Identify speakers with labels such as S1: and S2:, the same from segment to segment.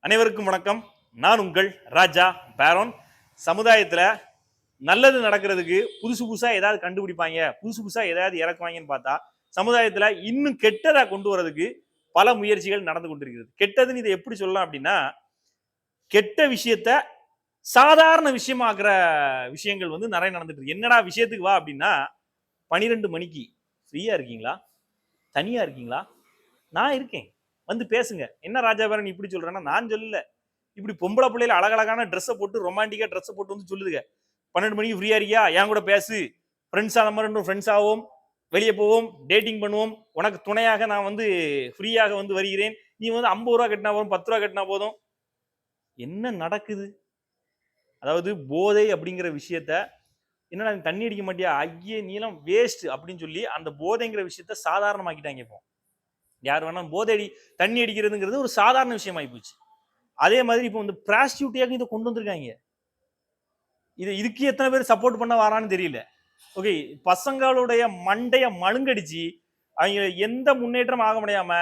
S1: அனைவருக்கும் வணக்கம். நான் உங்கள் ராஜா பேரோன். சமுதாயத்தில் நல்லது நடக்கிறதுக்கு புதுசு புதுசாக ஏதாவது கண்டுபிடிப்பாங்க புதுசு புதுசாக ஏதாவது இறக்குவாங்கன்னு பார்த்தா சமுதாயத்தில் இன்னும் கெட்டதாக கொண்டு வரதுக்கு பல முயற்சிகள் நடந்து கொண்டிருக்கிறது. கெட்டதுன்னு இதை எப்படி சொல்லலாம் அப்படின்னா கெட்ட விஷயத்த சாதாரண விஷயமாக்குற விஷயங்கள் வந்து நிறைய நடந்துட்டு இருக்கு. என்னடா விஷயத்துக்கு வா அப்படின்னா பனிரெண்டு மணிக்கு ஃப்ரீயாக இருக்கீங்களா? தனியாக இருக்கீங்களா? நான் இருக்கேன். வந்து பேசுங்க. என்ன ராஜாபரன் இப்படி சொல்றேன்னா நான் சொல்லல. இப்படி பொம்பளை பிள்ளையில அழகழகான ட்ரெஸ்ஸை போட்டு ரொமான்டிக்கா ட்ரெஸ்ஸை போட்டு வந்து சொல்லுதுங்க. பன்னெண்டு மணிக்கு ஃப்ரீயா இருக்கியா? என் கூட பேசு. ஃப்ரெண்ட்ஸ் ஆன மாதிரி ஃப்ரெண்ட்ஸ் ஆகும் வெளியே போவோம். டேட்டிங் பண்ணுவோம். உனக்கு துணையாக நான் வந்து ஃப்ரீயாக வந்து வருகிறேன். நீ வந்து ஐம்பது ரூபா கட்டினா போதும் பத்து ரூபா கட்டினா போதும். என்ன நடக்குது? அதாவது போதை அப்படிங்கிற விஷயத்த என்னடா தண்ணி அடிக்க மாட்டியா? ஐயே நீளம் வேஸ்ட் அப்படின்னு சொல்லி அந்த போதைங்கிற விஷயத்த சாதாரணமாக்கிட்டாங்க இப்போ. யார் வேணாலும் போதை அடி தண்ணி அடிக்கிறதுங்கிறது ஒரு சாதாரண விஷயமாயி போச்சு. அதே மாதிரி இப்போ வந்து பிராஸ்டியூட்டியாக இதை கொண்டு வந்திருக்காங்க. இது இதுக்கு எத்தனை பேர் சப்போர்ட் பண்ண வரான்னு தெரியல. ஓகே பசங்களுடைய மண்டைய மழுங்கடிச்சு அவங்க எந்த முன்னேற்றம் ஆக முடியாம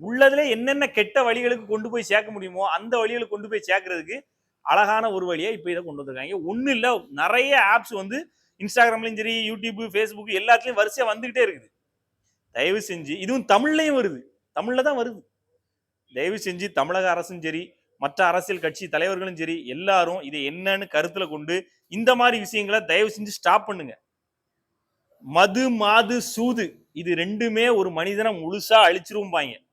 S1: உள்ளதுல என்னென்ன கெட்ட வழிகளுக்கு கொண்டு போய் சேர்க்க முடியுமோ அந்த வழிகளுக்கு கொண்டு போய் சேர்க்கறதுக்கு அழகான ஒரு வழியை இப்போ இதை கொண்டு வந்திருக்காங்க. ஒன்றும் இல்லை நிறைய ஆப்ஸ் வந்து இன்ஸ்டாகிராம்லையும் சரி யூடியூப் ஃபேஸ்புக் எல்லாத்துலேயும் வரிசையாக வந்துகிட்டே இருக்குது. தயவு செஞ்சு இதுவும் தமிழ்லையும் வருது. தமிழ்ல தான் வருது. தயவு செஞ்சு தமிழக அரசும் சரி மற்ற அரசியல் கட்சி தலைவர்களும் சரி எல்லாரும் இதை என்னன்னு கருத்துல கொண்டு இந்த மாதிரி விஷயங்களை தயவு செஞ்சு ஸ்டாப் பண்ணுங்க. மது மாது சூது இது ரெண்டுமே ஒரு மனிதனை முழுசா அழிச்சிருவாங்க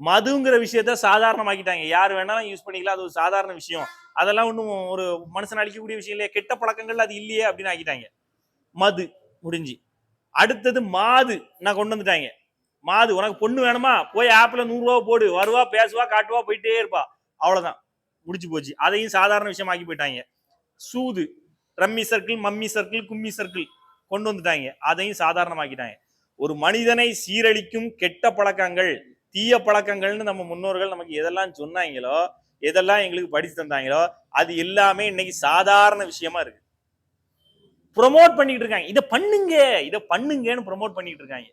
S1: மதுங்கிற விஷயத்த சாதாரணமாக்கிட்டாங்க. யார் வேணாலும் யூஸ் பண்ணிக்கலாம். அது ஒரு சாதாரண விஷயம். அதெல்லாம் ஒன்றும் ஒரு மனுஷன் அழிக்கக்கூடிய விஷயம் இல்லையா. கெட்ட பழக்கங்கள் அது இல்லையே அப்படின்னு ஆக்கிட்டாங்க. மது முடிஞ்சு. அடுத்தது மாது. நான் கொண்டு வந்துட்டாங்க? மாது உனக்கு பொண்ணு வேணுமா? போய் ஆப்பில் நூறுரூவா போடு. வருவா பேசுவா காட்டுவா போயிட்டே இருப்பா. அவ்வளோதான் முடிச்சு போச்சு. அதையும் சாதாரண விஷயமாக்கி போயிட்டாங்க. சூது ரம்மி சர்க்கிள் மம்மி சர்க்கிள் கும்மி சர்க்கிள் கொண்டு வந்துட்டாங்க. அதையும் சாதாரணமாக்கிட்டாங்க. ஒரு மனிதனை சீரழிக்கும் கெட்ட பழக்கங்கள் தீய பழக்கங்கள்னு நம்ம முன்னோர்கள் நமக்கு எதெல்லாம் சொன்னாங்களோ எதெல்லாம் எங்களுக்கு படித்து தந்தாங்களோ அது எல்லாமே இன்னைக்கு சாதாரண விஷயமா இருக்கு. ப்ரொமோட் பண்ணிட்டு இருக்காங்க இதை பண்ணுங்க இதை பண்ணுங்கன்னு ப்ரொமோட் பண்ணிட்டு இருக்காங்க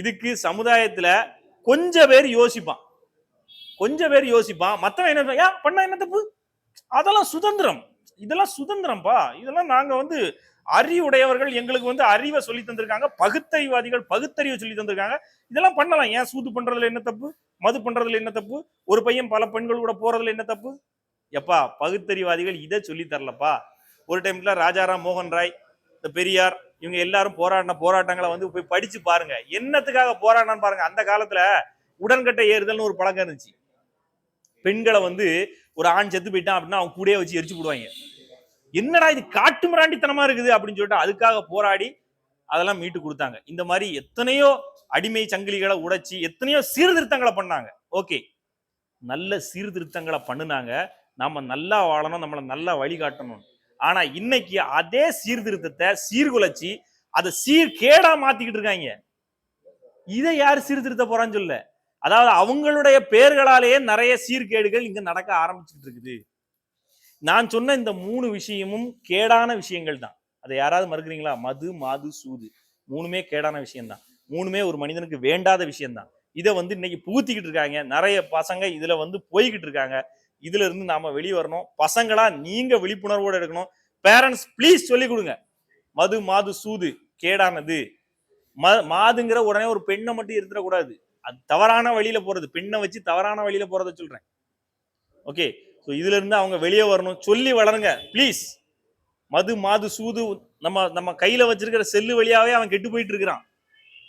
S1: இதுக்கு சமுதாயத்துல கொஞ்சம் பேர் யோசிப்பான். கொஞ்சம் பேர் யோசிப்பான். மற்றவன் என்ன ஏன் பண்ணா என்ன தப்பு? அதெல்லாம் சுதந்திரம். இதெல்லாம் சுதந்திரம்ப்பா இதெல்லாம் நாங்க வந்து அறிவுடையவர்கள் எங்களுக்கு வந்து அறிவை சொல்லி தந்திருக்காங்க. பகுத்தறிவாதிகள் பகுத்தறிவை சொல்லி தந்திருக்காங்க. இதெல்லாம் பண்ணலாம். ஏன் சூது பண்றதுல என்ன தப்பு? மது பண்றதுல என்ன தப்பு? ஒரு பையன் பல பெண்கள் கூட போறதுல என்ன தப்பு? எப்பா பகுத்தறிவாதிகள் இதை சொல்லி தரலப்பா. ஒரு டைம்ல ராஜாராம் மோகன் ராய் இந்த பெரியார் இவங்க எல்லாரும் போராடின போராட்டங்களை வந்து போய் படிச்சு பாருங்க. என்னத்துக்காக போராடினான்னு பாருங்க. அந்த காலத்துல உடன்கட்டை ஏறுதல்னு ஒரு பழக்கம் இருந்துச்சு. பெண்களை வந்து ஒரு ஆண் செத்து போயிட்டான் அப்படின்னா அவங்க கூடயே வச்சு எரிச்சு போடுவாங்க. என்னடா இது காட்டு மிராண்டித்தனமா இருக்குது அப்படின்னு சொல்லிட்டு அதுக்காக போராடி அதெல்லாம் மீட்டு கொடுத்தாங்க. இந்த மாதிரி எத்தனையோ அடிமை சங்கிலிகளை உடைச்சி எத்தனையோ சீர்திருத்தங்களை பண்ணாங்க. ஓகே. நல்ல சீர்திருத்தங்களை பண்ணுனாங்க. நாம நல்லா வாழணும் நம்மளை நல்லா வழிகாட்டணும். ஆனா இன்னைக்கு அதே சீர்திருத்தத்தை சீர்குலைச்சி அதை சீர்கேடா மாத்திக்கிட்டு இருக்காங்க. இதை யார் சீர்திருத்த போறான்னு சொல்ல அதாவது அவங்களுடைய பெயர்களாலேயே நிறைய சீர்கேடுகள் இங்க நடக்க ஆரம்பிச்சுட்டு இருக்குது. நான் சொன்ன இந்த மூணு விஷயமும் கேடான விஷயங்கள் தான். அதை யாராவது மறுக்கிறீங்களா? மது மாது சூது. மூணுமே கேடான விஷயம்தான். மூணுமே ஒரு மனிதனுக்கு வேண்டாத விஷயம்தான். இதை வந்து இன்னைக்கு புகுத்திக்கிட்டு இருக்காங்க. நிறைய பசங்க இதுல வந்து போய்கிட்டு இருக்காங்க. இதுல இருந்து நாம வெளியே வரணும். பசங்களா நீங்க விழிப்புணர்வோட இருக்கணும் பேரண்ட்ஸ் ப்ளீஸ் சொல்லி கொடுங்க. மது மாது சூது கேடானது. ம மாதுங்கிற உடனே ஒரு பெண்ணை மட்டும் இருந்துடக்கூடாது. அது தவறான வழியில போறது. பெண்ணை வச்சு தவறான வழியில போறத சொல்றேன். ஓகே ஸோ இதுல இருந்து அவங்க வெளியே வரணும். சொல்லி வளருங்க. ப்ளீஸ் மது மாது சூது நம்ம நம்ம கையில வச்சிருக்கிற செல்லு வழியாவே அவன் கெட்டு போயிட்டு இருக்கிறான்.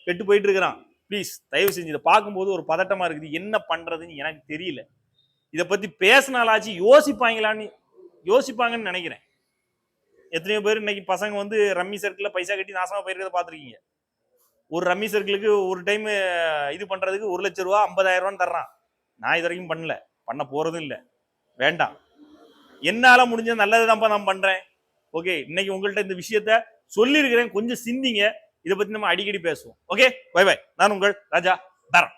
S1: கெட்டு போயிட்டு இருக்கிறான். ப்ளீஸ் தயவு செஞ்சு இதை பார்க்கும்போது ஒரு பதட்டமா இருக்குது. என்ன பண்றதுன்னு எனக்கு தெரியல. இதை பத்தி பேசினாலாச்சு யோசிப்பாங்களான்னு யோசிப்பாங்கன்னு நினைக்கிறேன். எத்தனையோ பேர் இன்னைக்கு பசங்க வந்து ரம்மி சர்க்கிளில் பைசா கட்டி நாசமா போயிருக்கிறத பார்த்துருக்கீங்க. ஒரு ரம்மி சர்க்கிளுக்கு ஒரு டைம் இது பண்றதுக்கு ஒரு லட்ச ரூபா ஐம்பதாயிரம் ரூபான்னு தர்றான். நான் இது வரைக்கும் பண்ணல. பண்ண போறதும் இல்லை. வேண்டாம். என்னால முடிஞ்ச நல்லதுதான்ப்பா நான் பண்றேன். ஓகே இன்னைக்கு உங்கள்கிட்ட இந்த விஷயத்த சொல்லியிருக்கிறேன். கொஞ்சம் சிந்திங்க. இதை பத்தி நம்ம அடிக்கடி பேசுவோம். ஓகே பை பை நான் உங்கள் ராஜா தரம்